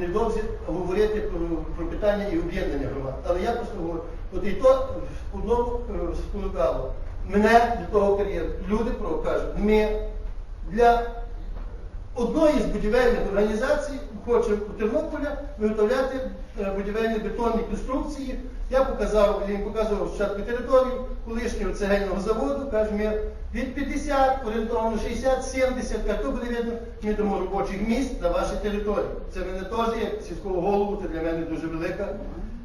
невдовзі говорити про, про питання і об'єднання громад. Але я просто говорю, от і то одному е, спонукало мене до того кар'єру. Люди про кажуть, ми для одної з будівельних організацій хочемо у Тернополя виготовляти е, будівельні бетонні конструкції. Я показав, їм показував спочатку територію колишнього цегельного заводу, кажу, ми від 50, орієнтовно 60, 70, як то буде видно, ми дамо робочих місць на вашій території. Це мене теж як сільського голову, це для мене дуже велика,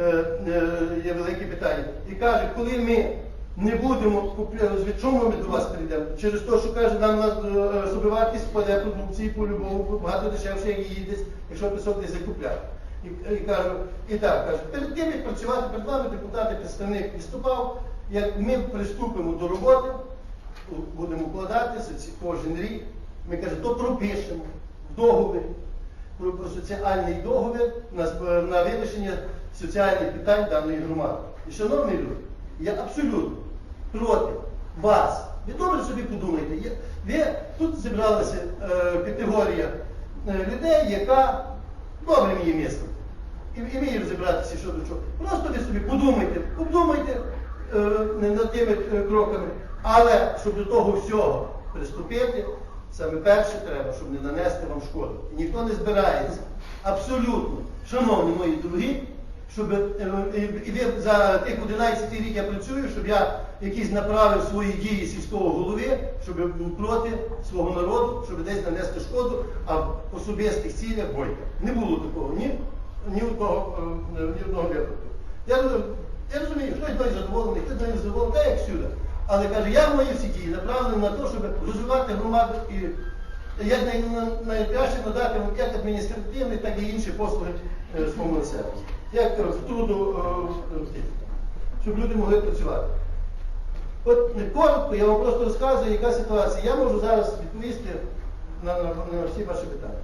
е, е, є велике питання. І каже, коли ми не будемо купляти, від чому ми до вас прийдемо? Через те, що каже, нам на е, собівартість впаде продукції по-любому, багато дешевше, як її десь, якщо пісок десь закупляти. І, і кажу, і так, кажу, перед тим, як працювати перед вами, депутати, представник виступав, як ми приступимо до роботи, будемо вкладатися кожен рік, ми кажемо, то пропишемо в договорі про, про соціальний договір на, на вирішення соціальних питань даної громади. І шановні люди, я абсолютно проти вас. Добре собі подумайте, ви тут зібралася е, категорія е, людей, яка добре вміє. І, і вміє розібратися, що до чого. Просто ви собі подумайте, подумайте е, над тими е, кроками. Але щоб до того всього приступити, саме перше треба, щоб не нанести вам шкоду. І ніхто не збирається. Абсолютно, шановні мої дорогі, щоб е, і і за тих 11 рік я працюю, щоб я якісь направив свої дії сільського голови, щоб був проти свого народу, щоб десь нанести шкоду, а в особистих цілях бойка. Не було такого ні, ні е, одного випадку. Я, я розумію, хтось мною задоволений, хтось мною задоволений, так як всюди. Але каже, я мої всі дії направлені на те, щоб розвивати громаду і як найкраще надати як адміністративні, так і інші послуги е, своєму. Як труду, е, щоб люди могли працювати. От е, коротко, я вам просто розказую, яка ситуація. Я можу зараз відповісти на, на, на всі ваші питання.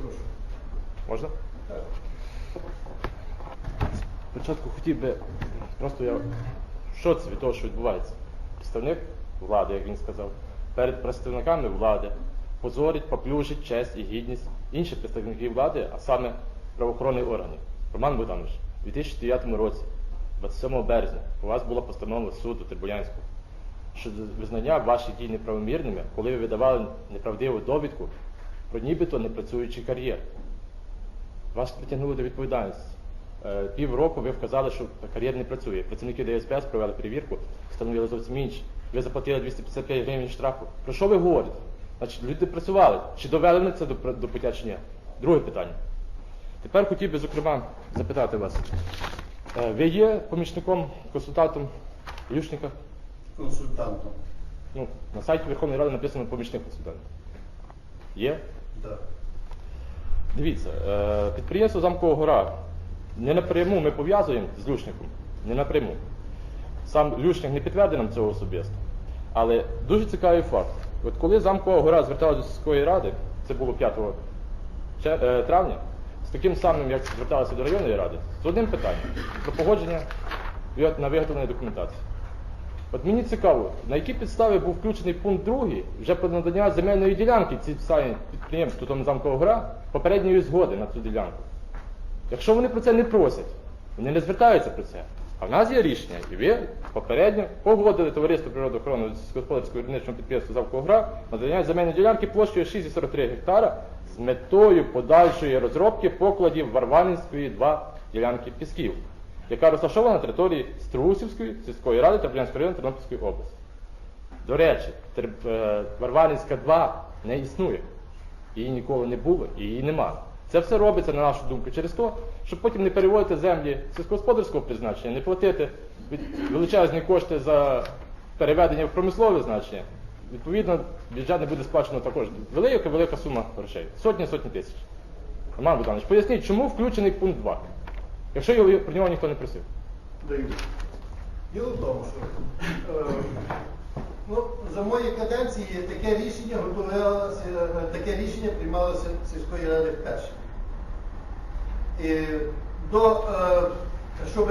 Прошу. Можна? Так. Спочатку хотів би, просто я в шоці від того, що відбувається. Представник влади, як він сказав, перед представниками влади позорить, поплюжить честь і гідність інших представників влади, а саме правоохоронних органів. Роман Богданович, у 2009 році, 27 березня, у вас була постанова суду Тербулянського щодо визнання ваших дій неправомірними, коли ви видавали неправдиву довідку про нібито непрацюючий кар'єр. Вас притягнули до відповідальності. Е, Півроку ви вказали, що кар'єр не працює. Працівники ДСПС провели перевірку, встановили зовсім інше. Ви заплатили 255 гривень штрафу. Про що ви говорите? Значить, люди працювали. Чи довели вони це до, до пуття чи ні? Друге питання. Тепер хотів би, зокрема, запитати вас. Е, Ви є помічником, консультантом Ющенка? Консультантом. Ну, на сайті Верховної Ради написано помічник консультант. Є? Так. Дивіться, е, підприємство Замкова гора не напряму ми пов'язуємо з Люшником, не напряму. Сам Люшник не підтвердив нам цього особисто. Але дуже цікавий факт. От коли Замкова гора зверталася до сільської ради, це було 5 е, травня, з таким самим, як зверталася до районної ради, з одним питанням про погодження на виготовлення документації. От мені цікаво, на які підстави був включений пункт 2 вже про надання земельної ділянки ці самі підприємству тому замкова гора попередньої згоди на цю ділянку. Якщо вони про це не просять, вони не звертаються про це. А в нас є рішення, і ви попередньо погодили товариство природоохоронного господарського виробничого підприємства Замкова гора надання земельної ділянки площею 6,43 гектара з метою подальшої розробки покладів Варванінської 2 ділянки пісків яка розташована на території Струсівської сільської ради Тернопільського району Тернопільської області. До речі, е, Варварівська 2 не існує. Її ніколи не було і її нема. Це все робиться, на нашу думку, через те, щоб потім не переводити землі сільськогосподарського призначення, не платити величезні кошти за переведення в промислове значення. Відповідно, бюджет не буде сплачено також велика велика сума грошей. Сотні сотні тисяч. Роман Богданович, поясніть, чому включений пункт 2? Якщо його про нього ніхто не просив. Даю. Діло в тому, що е, ну, за моєї каденції таке рішення готувалося, таке рішення приймалося сільської ради вперше. І до, е, щоб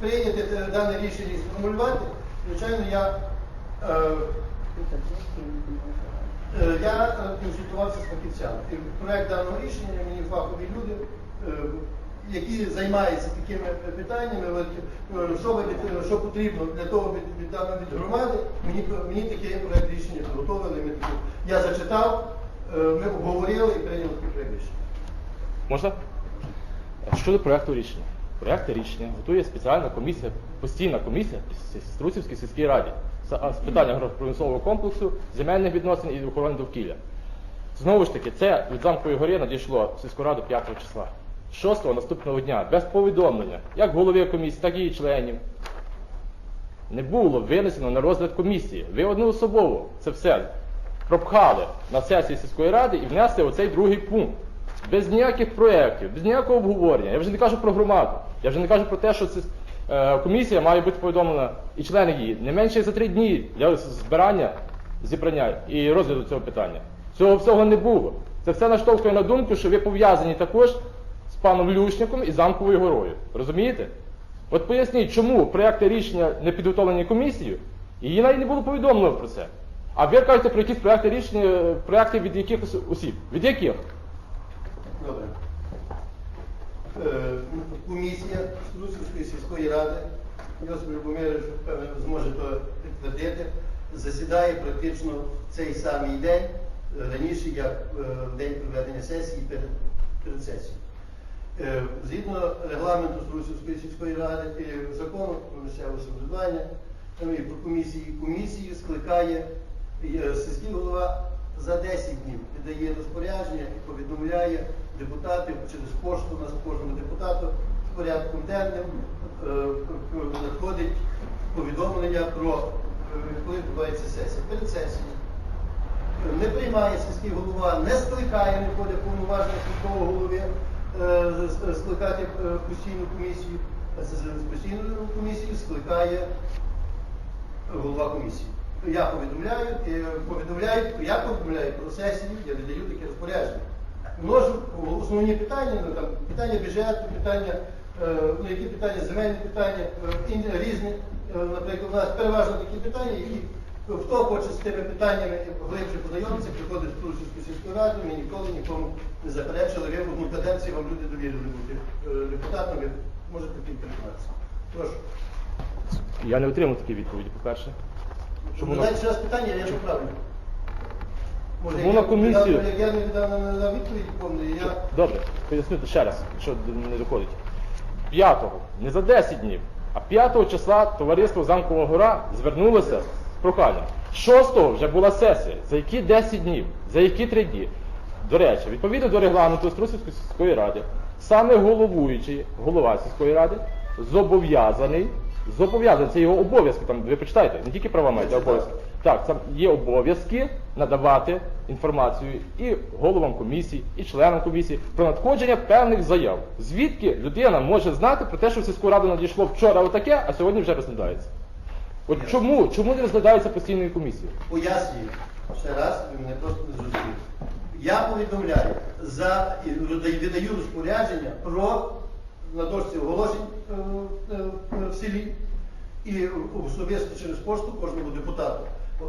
прийняти дане рішення і сформулювати, звичайно, я е, Е, Я е, консультувався з фахівцями. Проект даного рішення мені фахові люди, е, які займаються такими питаннями, е, що, що потрібно для того від, від від громади, мені, мені такий проект рішення такі- Я зачитав, е, ми обговорили і прийняли проект рішення. Можна? Щодо проекту рішення. Проект рішення готує спеціальна комісія, постійна комісія при Струсівській сільській раді з з агропромислового комплексу, земельних відносин і охорони довкілля. Знову ж таки, це від замкової гори надійшло в сільську раду 5 числа. 6 наступного дня, без повідомлення, як голови комісії, так і її членів. Не було винесено на розгляд комісії. Ви одноособово це все пропхали на сесії сільської ради і внесли оцей другий пункт. Без ніяких проєктів, без ніякого обговорення. Я вже не кажу про громаду. Я вже не кажу про те, що це, е, комісія має бути повідомлена і члени її не менше за три дні для збирання, зібрання і розгляду цього питання. Цього всього не було. Це все наштовхує на думку, що ви пов'язані також з паном Люшняком і замковою горою. Розумієте? От поясніть, чому проекти рішення не підготовлені комісією, і їй навіть не було повідомлено про це. А ви кажете про якісь проекти рішення, е, проекти від якихось осіб. Від яких? Добре. Е, Комісія Струсівської сільської ради, Йосип Любомирович, зможе то підтвердити, засідає практично цей самий день, раніше, як е, в день проведення сесії перед, перед сесією. Е, Згідно регламенту Струсівської сільської ради і закону про місцеве самоврядування, комісії, комісію скликає сільський голова за 10 днів віддає розпорядження і повідомляє депутатів через пошту у нас кожному депутату з порядком денним е, надходить повідомлення про е, коли відбувається сесія. Перед сесією не приймає сільський голова, не скликає, не входить повноваження сільського голови е, скликати постійну комісію, а з постійною комісією скликає голова комісії. Я повідомляю, повідомляю, я повідомляю про сесію, я віддаю таке розпорядження. Множу основні питання, ну, там, питання бюджету, питання, е, ну, які питання, земельні питання, е, різні. Е, Наприклад, у нас переважно такі питання, які хто хоче з тими питаннями глибше познайомитися, приходить в Турцівську сільську раду, ми ніколи нікому не заперечили, ви в одну каденцію вам люди довірили бути е, депутатом, ви можете підтриматися. Прошу. Я не отримав такі відповіді, по-перше. Чому Ну, Дайте ще раз питання, я поправлю. Може, Чому на комісію? Як я не віддав на, на відповідь я... Добре, поясню ще раз, якщо не доходить. П'ятого, не за 10 днів, а 5 числа товариство Замкова Гора звернулося з проханням. 6 вже була сесія. За які 10 днів? За які 3 дні? До речі, відповідно до регламенту Струсівської сільської ради, саме головуючий, голова сільської ради, зобов'язаний, зобов'язаний, це його обов'язки, там ви почитайте, не тільки права маєте, а обов'язки. Так, там є обов'язки надавати інформацію і головам комісії, і членам комісії про надходження певних заяв. Звідки людина може знати про те, що в сільську раду надійшло вчора отаке, а сьогодні вже розглядається. От чому? Чому не розглядається постійною комісією? Пояснюю ще раз, ви мене просто не зрозуміли. Я повідомляю за і видаю- видаю розпорядження про на дошці оголошень е, е, в селі і особисто через пошту кожному депутату. Е,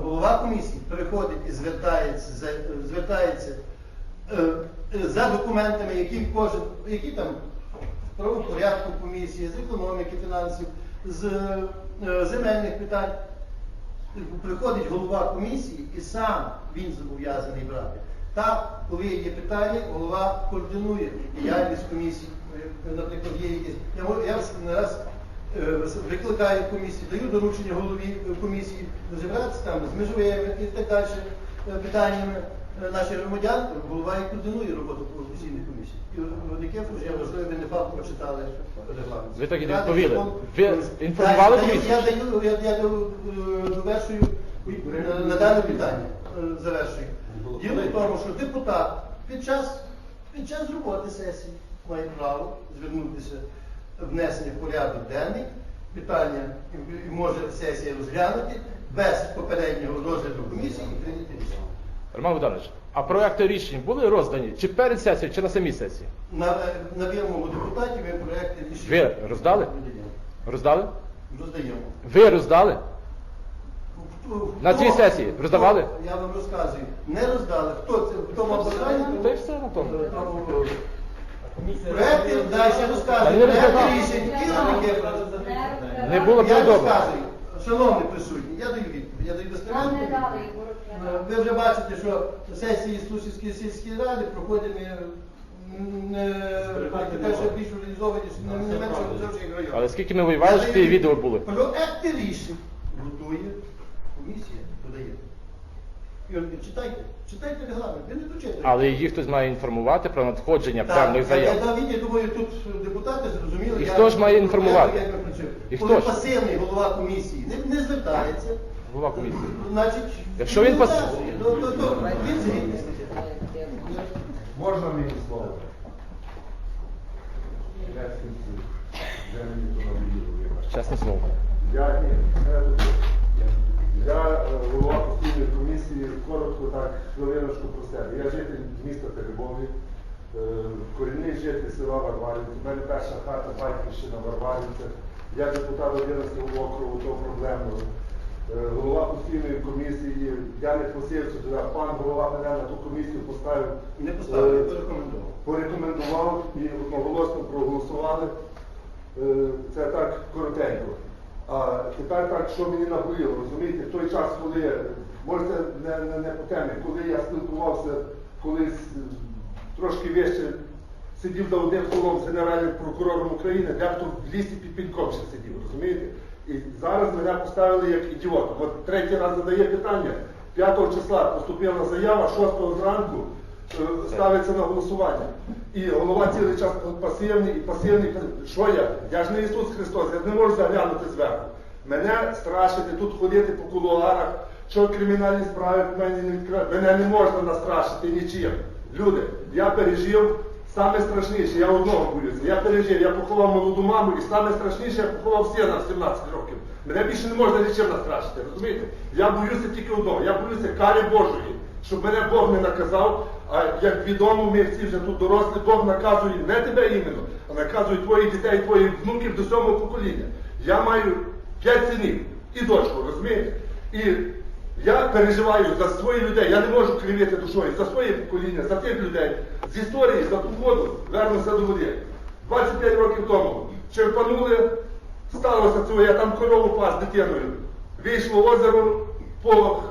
Голова комісії приходить і звертається, за- звертається е, е, за документами, які кожен, які там в правопорядку комісії, з економіки, фінансів, з земельних питань. Приходить голова комісії і сам він зобов'язаний брати. Так, коли є питання, голова координує діяльність комісії. Наприклад, є якісь. Я, я раз е, викликаю комісію, даю доручення голові комісії розібратися там з межовими і так далі е, питаннями е, наших громадян. Голова і координує роботу постійної комісії. І яке я важливо, ви не факт прочитали регламент. Ви так і не відповіли. Ви інформували Так, комісію? Я даю, я, я довершую на дане питання. Завершую. Діло в тому, що депутат під час, під час роботи сесії має право звернутися внесення в порядок денний, питання може сесія розглянути без попереднього розгляду комісії і прийняти рішення. Роман Богданович, а проекти рішень були роздані чи перед сесією, чи на самій сесії? На, на вимогу депутатів ми проекти рішення Ви роздали? Роздали? Роздаємо. Ви роздали? На цій сесії роздавали? Я вам розказую. Не роздали. Хто це? Хто мав бажання? Та й все на тому. Проекти, далі розказую. Проекти рішень. Кіровики. Не було Я розказую. Шановні присутні, я даю відповідь. Я даю розглядати. Ви вже бачите, що сесії Слушівської сільської ради проходять більш організовані, не, не менше райони. Але скільки ми воювали, що ці відео були? Проекти рішень готує комісія, подає. Юрій, читайте, читайте регламент, ви не дочитайте. Але її хтось має інформувати про надходження Так, певних заяв. я, я думаю, тут депутати зрозуміли. І як- хто ж має інформувати? як. І Коли хто ж? пасивний голова комісії не, не звертається, Голова комісії. значить, Якщо він пас-. Ну, то, то, він згідний. Можна мені слово? Я то. Чесне слово. Я ні. Я е, голова постійної комісії, коротко так, хвилиночку про себе. Я житель міста Теребові, е, корінний житель села Варварівці. У мене перша хата батьківщина Варварівця. Я депутат 11 округу, то проблемного. Е, Голова постійної комісії, я не просився туди, пан голова мене на ту комісію поставив. Не поставив, порекомендував. порекомендував і одноголосно проголосували. Це так коротенько. А тепер так, що мені наболіло, розумієте, в той час, коли, може це не, не, не по темі, коли я спілкувався колись е, трошки вище, сидів за одним столом з Генеральним прокурором України, дехто в лісі під піньком ще сидів, розумієте? І зараз мене поставили як ідіота. От третій раз задає питання. 5 числа поступила заява, 6 зранку ставиться на голосування. І голова цілий час пасивний і пасивний. Що я? Я ж не Ісус Христос, я не можу заглянути зверху. Мене страшити, тут ходити по кулуарах, що кримінальні справи в мене не відкривають. Мене не можна настрашити нічим. Люди, я пережив саме страшніше, я одного боюся. Я пережив, я поховав молоду маму, і саме страшніше я поховав сина в 17 років. Мене більше не можна нічим настрашити, розумієте? Я боюся тільки одного, я боюся кари Божої, щоб мене Бог не наказав, а як відомо, ми всі вже тут дорослі, Бог наказує не тебе іменно, а наказує твоїх дітей, твоїх внуків до сьомого покоління. Я маю п'ять синів і дочку, розумієте? І я переживаю за своїх людей, я не можу кривити душою, за своє покоління, за тих людей. З історії, за ту воду, вернуся до води. 25 років тому черпанули, сталося це, я там корову пас дитиною. Вийшло озеро по,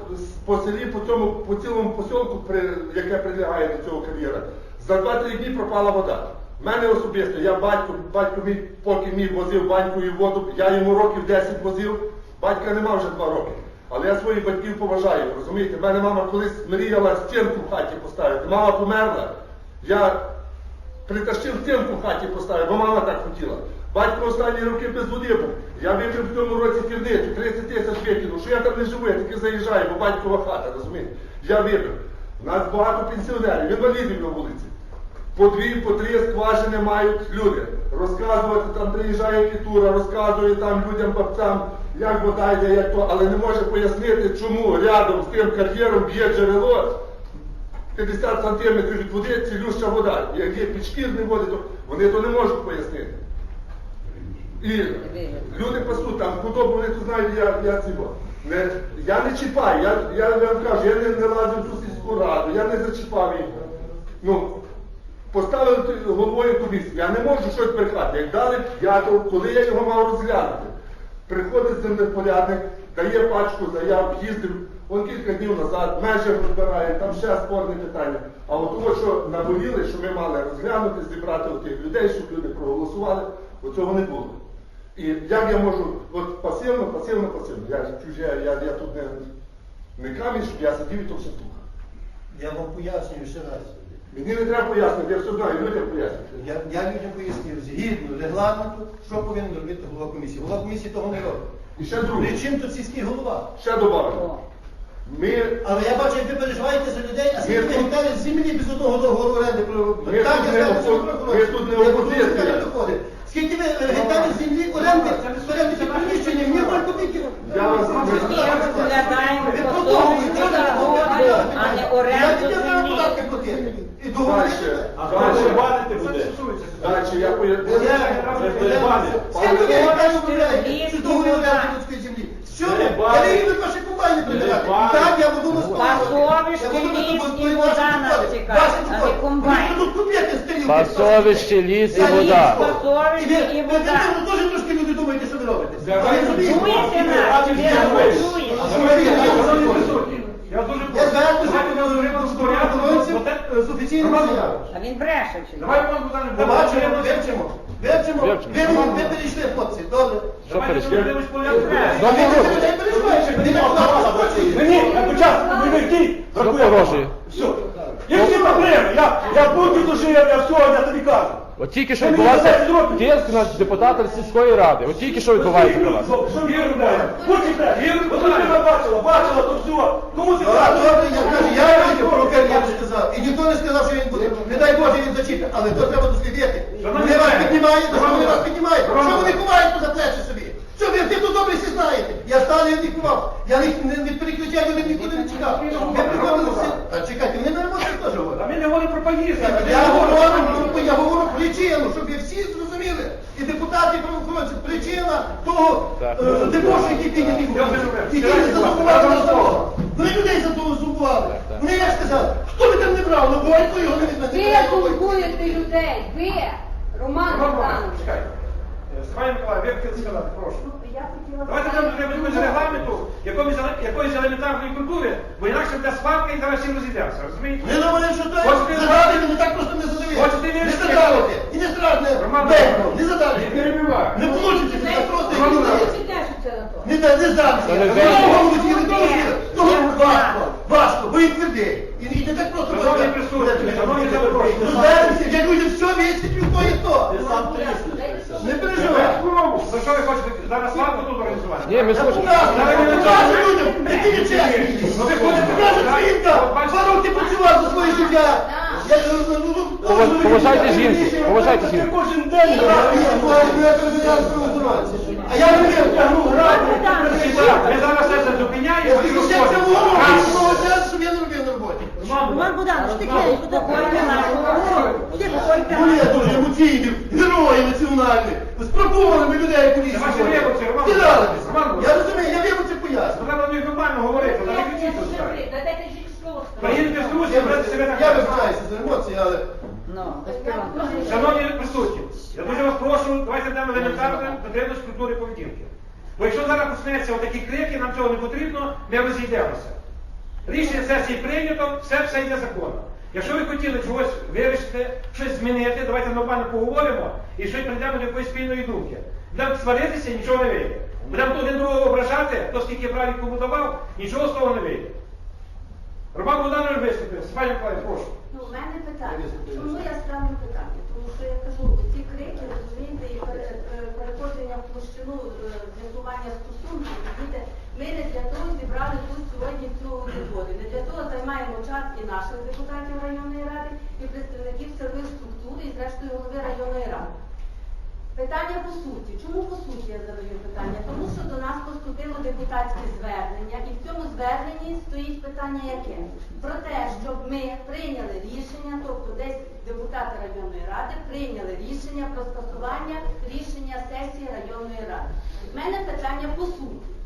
по селі, по, цьому, по цілому посілку, при, яке прилягає до цього кар'єра. За 2-3 дні пропала вода. В мене особисто, я батько, батько мій, поки мій возив баньку і воду, я йому років 10 возив, батька нема вже 2 роки. Але я своїх батьків поважаю, розумієте? В мене мама колись мріяла стінку в хаті поставити. Мама померла. Я притащив стінку в хаті поставив, бо мама так хотіла. Батько останні роки без води був. Я випив в цьому році кірницю, 30 тисяч викинув. Що я там не живу, я тільки заїжджаю, бо батькова хата, розумієте? Я випив. У нас багато пенсіонерів, інвалідів на вулиці. По дві, по три скважини мають люди. Розказувати, там приїжджає кітура, розказує там людям, бабцям, як вода йде, як то, але не може пояснити, чому рядом з тим кар'єром б'є джерело 50 сантиметрів від води цілюща вода. Як є підшкірні води, то вони то не можуть пояснити. І люди пасуть, там худобу, вони знають, я, я цього. Не, я не чіпаю, я, я вам кажу, я не, не лазив в цю сільську раду, я не зачіпав їх. Ну, поставили головою комісії, я не можу щось брехати. Як дали п'ятого, коли я його мав розглянути. Приходить землепорядник, дає пачку заяв, їздив, он кілька днів назад, межі розбирає, там ще спорні питання. А от того, що наболіли, що ми мали розглянути, зібрати тих людей, щоб люди проголосували, цього не було. І як я можу, от пасивно, пасивно, пасивно. Я чуже, я, я тут не, не камінь, щоб я сидів і то все слухав. Я вам пояснюю ще раз. Мені не треба пояснити, я все знаю, людям пояснюю. Я, я людям пояснив, згідно регламенту, що повинен робити голова комісії. Голова комісії того не робить. І ще друге, При чим тут сільський голова? ще добавлю. Ми Але я бачу, як ви переживаєте за людей, а скільки ви тут- гектарів землі без одного договору оренди про Ми Так, тут я не знаю, що ви ми тут не Я опозиція. буду сказати, доходить. Скільки ви гетали гектарів землі оренди, оренди під приміщенням, ні ноль копійки. Я вас розглядаємо а не оренду землі. І договори. Дальше. А хто рибалити буде? Далі я поясню. Скільки ви гектарів оренди? Чи договори оренди людської землі? Що ви? Рибалити. Але ви Я чекайте, так, я буду на Пасовище, ліс і вода нас чекає, а не комбайн. Ви тут старілки. Пасовище, ліс і вода. Пасовище і вода. Ви теж трошки люди думаєте, що ви робите. Чуєте нас? Чуєте? Я дуже Я ми е, з офіційним. А він бреше? Давай, пан Богдан, Побачимо, вивчимо. Вивчимо. Вивчимо. Ви перейшли, хлопці, добре. Що Давайте ми перейшли? Мені на початку не вийти. Що погрожує? Все. Які проблеми? Я, буду дожив, я все, я тобі кажу. От тільки що відбувався тиск на депутата сільської ради. От тільки що відбувається на вас. Що? Хочете? Бачила, бачила, то все. Кому ти кажеш? я кажу, про кар'єру сказав. І ніхто не сказав, що він буде. Не дай Боже, він зачіпить. Але то треба дослідити. Вони вас піднімають, то що вони вас піднімають? Що вони ховають поза плечі собі? Що ви, ти тут добре всі знаєте? Я стали не лікував. Я від, не- від перекриття людей нікуди не чекав. Ви приходили всі. А чекайте, вони на емоції теж А ми не говоримо про поїздки. Я говорю, я говорю причину, щоб ви всі зрозуміли. І депутати, правоохоронці, причина того е, дебошу, який піднятий був. Які не заблокували на завод. Вони людей за того зубували. Вони як сказали, хто ви там не брав, ну бойко його не візьме. Ви турбуєте людей, ви, Роман Богданович. Чекайте. Свай Миколаїв, ви хотіли сказати, прошу. Давайте нам треба регламенту, якоїсь, якоїсь елементарної культури, бо інакше буде сварка і зараз всі розійдемося, розумієте? Не думаю, що так. Хочете Задати мені так просто не. Хочете Не вірити? І не страдне. Роман не задавити. не перебивай. Не получите, це так просто і не то. Не да, не здамся. Не здамся. голову з'їли, того з'їли. Того важко, важко, бо і твердий. І і не так просто. Шановні присутні, шановні запрошені. Ну, звернемося, я людям все висвітлю, хто є хто. Не переживай. Ну що ви хочете, зараз сварку тут організувати? Ні, ми слухаємо. покажу людям, які ви чесні. Ну, ви ходите, Покажу так? жінка, два роки працював за своє життя. Я, ну, Поважайте жінку, поважайте жінку. кожен день Я А я не тягну грати. Ми зараз все це зупиняємо. Я не робив. Роман Богданович, тихенько, Ну, я дуже герої національні, з пробуваними людей кудись. Це ваші виборці, Роман. Кидались. Роман. Я розумію, я виборці поясню. Треба мені нормально говорити, але не кричіть тут. Дайте жінку слово Приїдете друзів, Я берете себе так. я вибачаюся за емоції, але Ну, пиванки. Шановні присутні, я дуже вас прошу, давайте дамо елементарну дотриманість культури поведінки. Бо якщо зараз почнеться отакі крики, нам цього не потрібно, ми розійдемося. Рішення сесії прийнято, все все йде законно. Якщо ви хотіли чогось вирішити, щось змінити, давайте нормально поговоримо і щось прийдемо до якоїсь спільної думки. Будемо сваритися, нічого не вийде. Будемо один другого ображати, хто скільки правил кому давав, нічого з того не вийде. Роман Богданович виступив, Спальня Миколаїв, прошу. Ну, у мене питання. Чому я ставлю питання? Тому що я кажу, ці крики, розумієте, і е, переходження в площину е, з'ясування стосунків, розумієте, ми не для того зібрали тут сьогодні цю аудиторію. Не для того займаємо час і наших депутатів районної ради, і представників силових структур, і зрештою голови районної ради. Питання по суті. Чому по суті я задаю питання? Тому що до нас поступило депутатське звернення, і в цьому зверненні стоїть питання яке? Про те, щоб ми прийняли рішення, тобто десь депутати районної ради прийняли рішення про скасування рішення сесії районної ради. У мене питання по суті.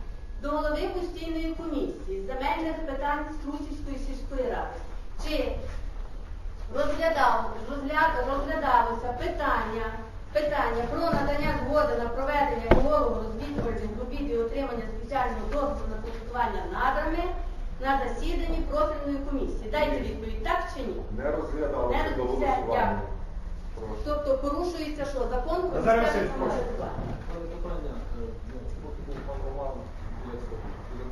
До голови постійної комісії з земельних питань Струсівської сільської ради. Чи розглядав, розгляд, розглядалося питання, питання про надання згоди на проведення екологом розвідувальних робіт і отримання спеціального дозволу на користування надрами на засіданні профільної комісії. Дайте відповідь, так чи ні? Не розглядалося Не до голосування. дякую. Прошу. Тобто порушується що? Закон про Назар місцеве Васильович, прошу. самоврядування. Yes, sir.